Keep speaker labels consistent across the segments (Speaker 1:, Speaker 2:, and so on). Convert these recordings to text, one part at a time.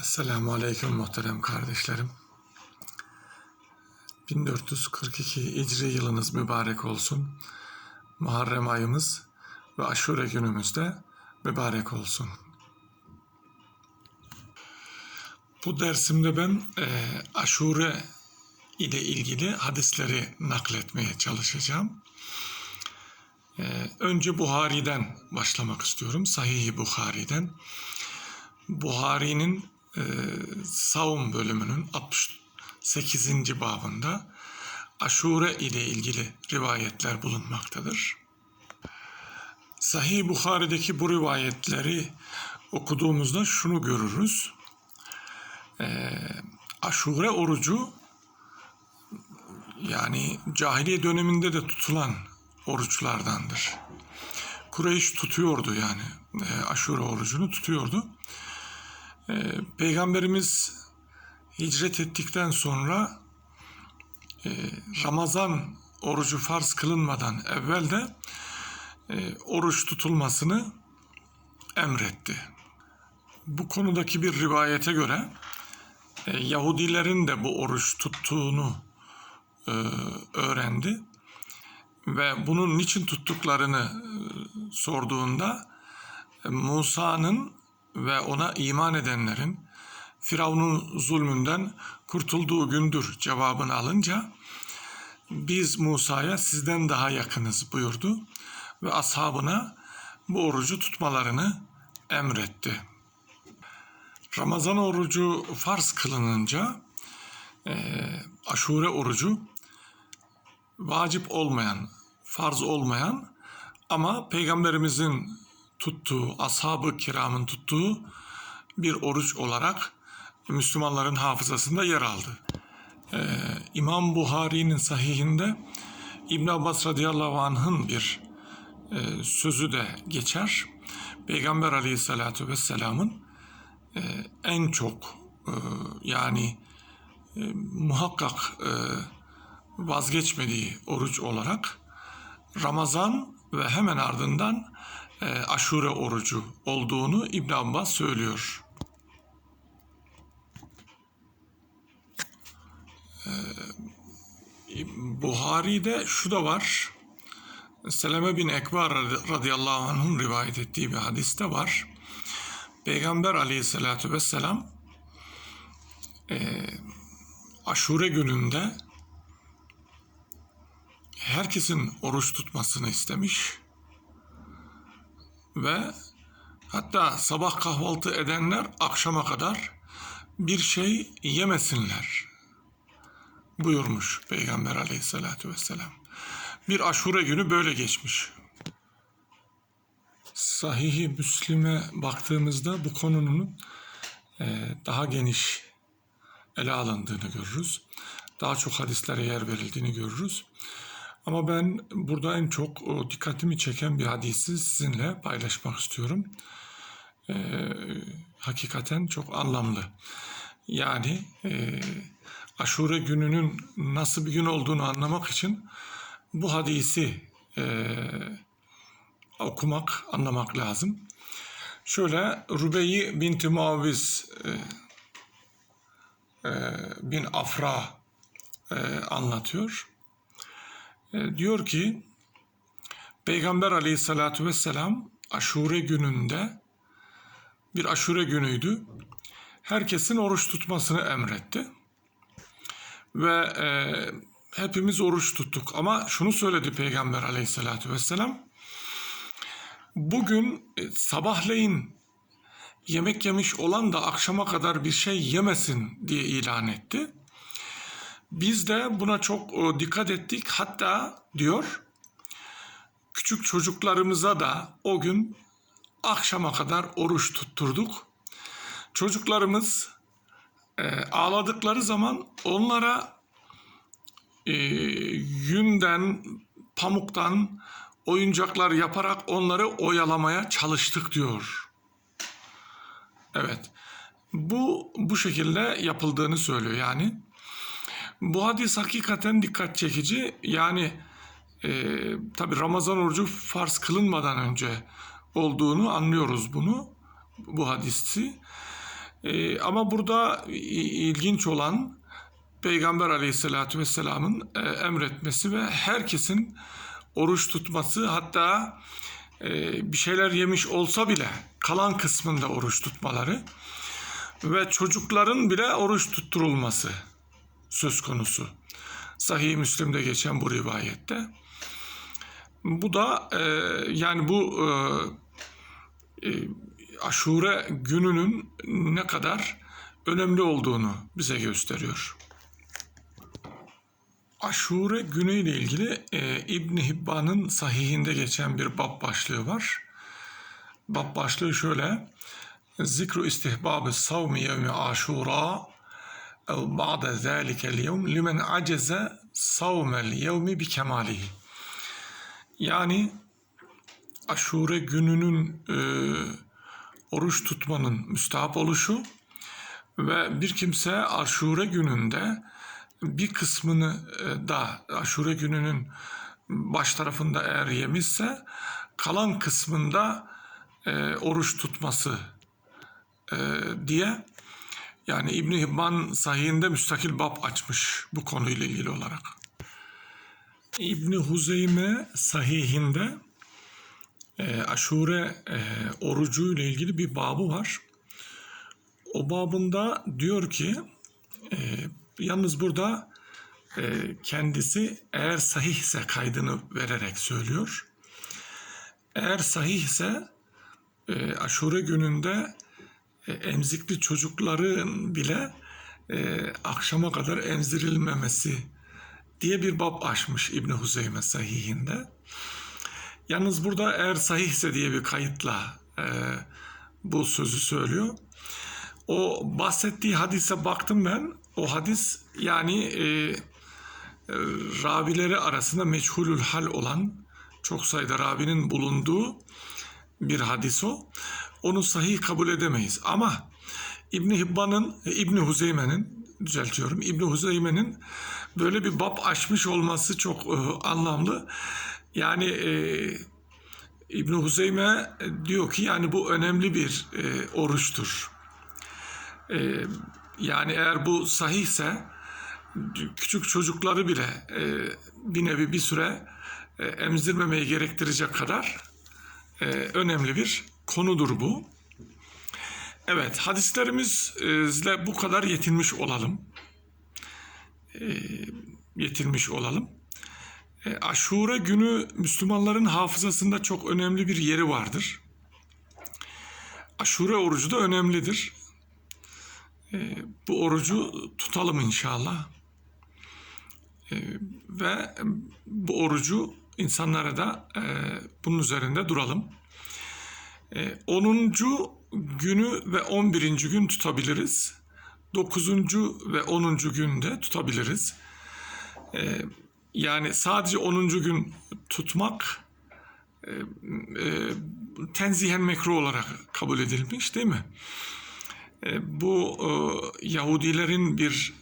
Speaker 1: Esselamu Aleyküm muhterem kardeşlerim. 1442 Hicri yılınız mübarek olsun. Muharrem ayımız ve aşure günümüz de mübarek olsun. Bu dersimde ben e, aşure ile ilgili hadisleri nakletmeye çalışacağım. E, önce Buhari'den başlamak istiyorum. Sahih-i Buhari'den. Buhari'nin e, savun bölümünün 68. babında aşure ile ilgili rivayetler bulunmaktadır. Sahih Buhari'deki bu rivayetleri okuduğumuzda şunu görürüz. E, aşure orucu yani cahiliye döneminde de tutulan oruçlardandır. Kureyş tutuyordu yani e, aşure orucunu tutuyordu. Ee, Peygamberimiz hicret ettikten sonra e, Ramazan orucu farz kılınmadan evvel de e, oruç tutulmasını emretti. Bu konudaki bir rivayete göre e, Yahudilerin de bu oruç tuttuğunu öğrendi ve bunun niçin tuttuklarını sorduğunda Musa'nın ve ona iman edenlerin Firavun'un zulmünden kurtulduğu gündür cevabını alınca biz Musa'ya sizden daha yakınız buyurdu ve ashabına bu orucu tutmalarını emretti. Ramazan orucu farz kılınınca e, aşure orucu vacip olmayan, farz olmayan ama peygamberimizin tuttuğu, ashab-ı kiramın tuttuğu bir oruç olarak Müslümanların hafızasında yer aldı. Ee, İmam Buhari'nin sahihinde İbn Abbas radıyallahu anh'ın bir e, sözü de geçer. Peygamber aleyhissalatu vesselamın e, en çok e, yani e, muhakkak e, vazgeçmediği oruç olarak Ramazan ve hemen ardından aşure orucu olduğunu İbn Abbas söylüyor. E, Buhari'de şu da var. Seleme bin Ekbar radıyallahu anh'ın rivayet ettiği bir hadiste var. Peygamber aleyhissalatü vesselam e, aşure gününde herkesin oruç tutmasını istemiş ve hatta sabah kahvaltı edenler akşama kadar bir şey yemesinler buyurmuş Peygamber aleyhissalatü vesselam. Bir aşure günü böyle geçmiş. Sahih-i Müslim'e baktığımızda bu konunun e, daha geniş ele alındığını görürüz. Daha çok hadislere yer verildiğini görürüz. Ama ben burada en çok o dikkatimi çeken bir hadisi sizinle paylaşmak istiyorum. Ee, hakikaten çok anlamlı. Yani e, aşure gününün nasıl bir gün olduğunu anlamak için bu hadisi e, okumak, anlamak lazım. Şöyle Rubeyi binti Muaviz e, e, bin Afra e, anlatıyor. E, diyor ki Peygamber aleyhissalatü vesselam aşure gününde bir aşure günüydü. Herkesin oruç tutmasını emretti. Ve e, hepimiz oruç tuttuk. Ama şunu söyledi Peygamber aleyhissalatü vesselam. Bugün e, sabahleyin yemek yemiş olan da akşama kadar bir şey yemesin diye ilan etti. Biz de buna çok e, dikkat ettik. Hatta diyor küçük çocuklarımıza da o gün akşama kadar oruç tutturduk. Çocuklarımız e, ağladıkları zaman onlara e, yünden, pamuktan oyuncaklar yaparak onları oyalamaya çalıştık diyor. Evet. Bu bu şekilde yapıldığını söylüyor yani. Bu hadis hakikaten dikkat çekici. Yani e, tabi Ramazan orucu farz kılınmadan önce olduğunu anlıyoruz bunu bu hadisi. E, ama burada ilginç olan Peygamber Aleyhisselatü Vesselam'ın e, emretmesi ve herkesin oruç tutması hatta e, bir şeyler yemiş olsa bile kalan kısmında oruç tutmaları ve çocukların bile oruç tutturulması söz konusu. Sahih Müslim'de geçen bu rivayette. Bu da e, yani bu e, e, aşure gününün ne kadar önemli olduğunu bize gösteriyor. Aşure günü ile ilgili e, İbn Hibban'ın sahihinde geçen bir bab başlığı var. Bab başlığı şöyle. Zikru istihbabı savmi yevmi aşura ev ba'de zâlikel yevm limen aceze savmel yevmi bi kemalihi. Yani aşure gününün e, oruç tutmanın müstahap oluşu ve bir kimse aşure gününde bir kısmını e, da aşure gününün baş tarafında eğer yemişse kalan kısmında e, oruç tutması e, diye yani İbn Hibban sahihinde müstakil bab açmış bu konuyla ilgili olarak. İbni Huzeyme sahihinde e, aşure e, orucu ile ilgili bir babı var. O babında diyor ki e, yalnız burada e, kendisi eğer sahihse kaydını vererek söylüyor. Eğer sahihse e, aşure gününde emzikli çocukların bile e, akşama kadar emzirilmemesi diye bir bab açmış İbni Huzeyme sahihinde. Yalnız burada eğer sahihse diye bir kayıtla e, bu sözü söylüyor. O bahsettiği hadise baktım ben. O hadis yani e, e, ravileri arasında meçhulül hal olan çok sayıda ravinin bulunduğu bir hadis o. Onu sahih kabul edemeyiz. Ama İbni Hibban'ın, İbni Huzeyme'nin düzeltiyorum. İbni Huzeyme'nin böyle bir bab açmış olması çok e, anlamlı. Yani e, İbni Huzeyme diyor ki yani bu önemli bir e, oruçtur. E, yani eğer bu sahihse küçük çocukları bile e, bir nevi bir süre e, emzirmemeyi gerektirecek kadar e, önemli bir konudur bu. Evet, hadislerimizle bu kadar yetinmiş olalım. E, yetinmiş olalım. E, Aşure günü Müslümanların hafızasında çok önemli bir yeri vardır. Aşure orucu da önemlidir. E, bu orucu tutalım inşallah. Ve bu orucu insanlara da e, bunun üzerinde duralım. E, 10. günü ve 11. gün tutabiliriz. 9. ve 10. günde tutabiliriz. E, yani sadece 10. gün tutmak e, e, tenzihen mekruh olarak kabul edilmiş değil mi? E, bu e, Yahudilerin bir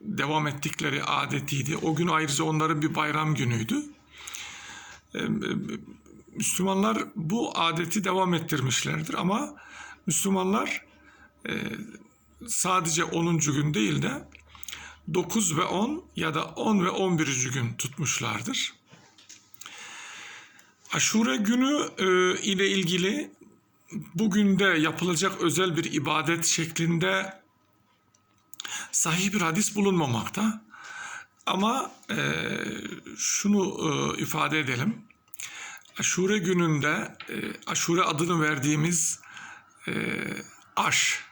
Speaker 1: devam ettikleri adetiydi. O gün ayrıca onların bir bayram günüydü. Müslümanlar bu adeti devam ettirmişlerdir ama Müslümanlar e, sadece 10. gün değil de 9 ve 10 ya da 10 ve 11. gün tutmuşlardır. Aşure günü e, ile ilgili bugün de yapılacak özel bir ibadet şeklinde sahih bir hadis bulunmamakta. Ama e, şunu e, ifade edelim. Aşure gününde e, aşure adını verdiğimiz e, aş,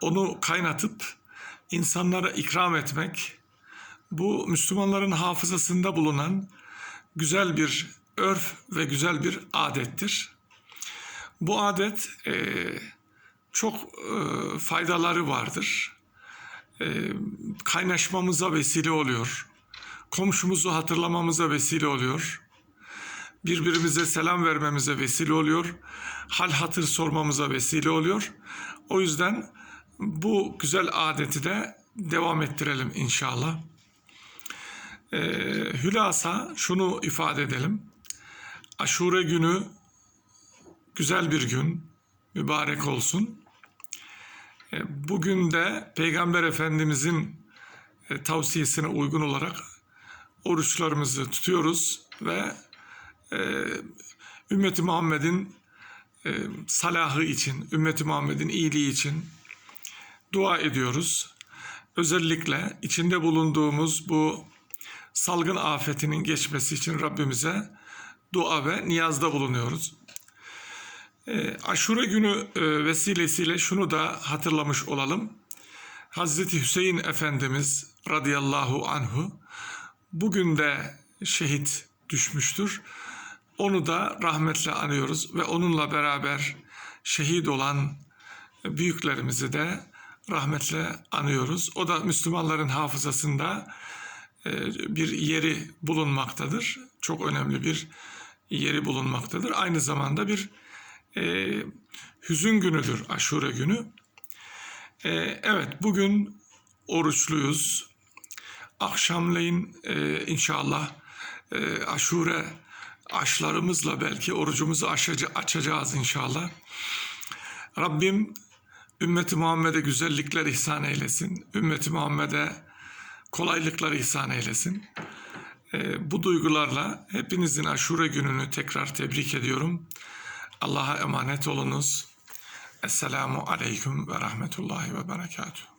Speaker 1: onu kaynatıp insanlara ikram etmek, bu Müslümanların hafızasında bulunan güzel bir örf ve güzel bir adettir. Bu adet e, çok e, faydaları vardır. E, kaynaşmamıza vesile oluyor. Komşumuzu hatırlamamıza vesile oluyor. Birbirimize selam vermemize vesile oluyor. Hal hatır sormamıza vesile oluyor. O yüzden bu güzel adeti de devam ettirelim inşallah. E, hülasa şunu ifade edelim. Aşure günü güzel bir gün, mübarek olsun. E, Bugün de Peygamber Efendimizin e, tavsiyesine uygun olarak oruçlarımızı tutuyoruz ve e, ümmeti Muhammed'in e, salahı için, ümmeti Muhammed'in iyiliği için dua ediyoruz. Özellikle içinde bulunduğumuz bu salgın afetinin geçmesi için Rabbimize dua ve niyazda bulunuyoruz. E, Aşure günü e, vesilesiyle şunu da hatırlamış olalım. Hazreti Hüseyin Efendimiz radıyallahu anhu bugün de şehit düşmüştür. Onu da rahmetle anıyoruz ve onunla beraber şehit olan büyüklerimizi de rahmetle anıyoruz. O da Müslümanların hafızasında e, bir yeri bulunmaktadır. Çok önemli bir yeri bulunmaktadır. Aynı zamanda bir e, hüzün günüdür aşure günü. E, evet bugün oruçluyuz. Akşamleyin e, inşallah e, aşure aşlarımızla belki orucumuzu aşaca- açacağız inşallah. Rabbim ümmeti Muhammed'e güzellikler ihsan eylesin. Ümmeti Muhammed'e kolaylıklar ihsan eylesin. Ee, bu duygularla hepinizin aşure gününü tekrar tebrik ediyorum. Allah'a emanet olunuz. Esselamu aleyküm ve rahmetullahi ve berekatuhu.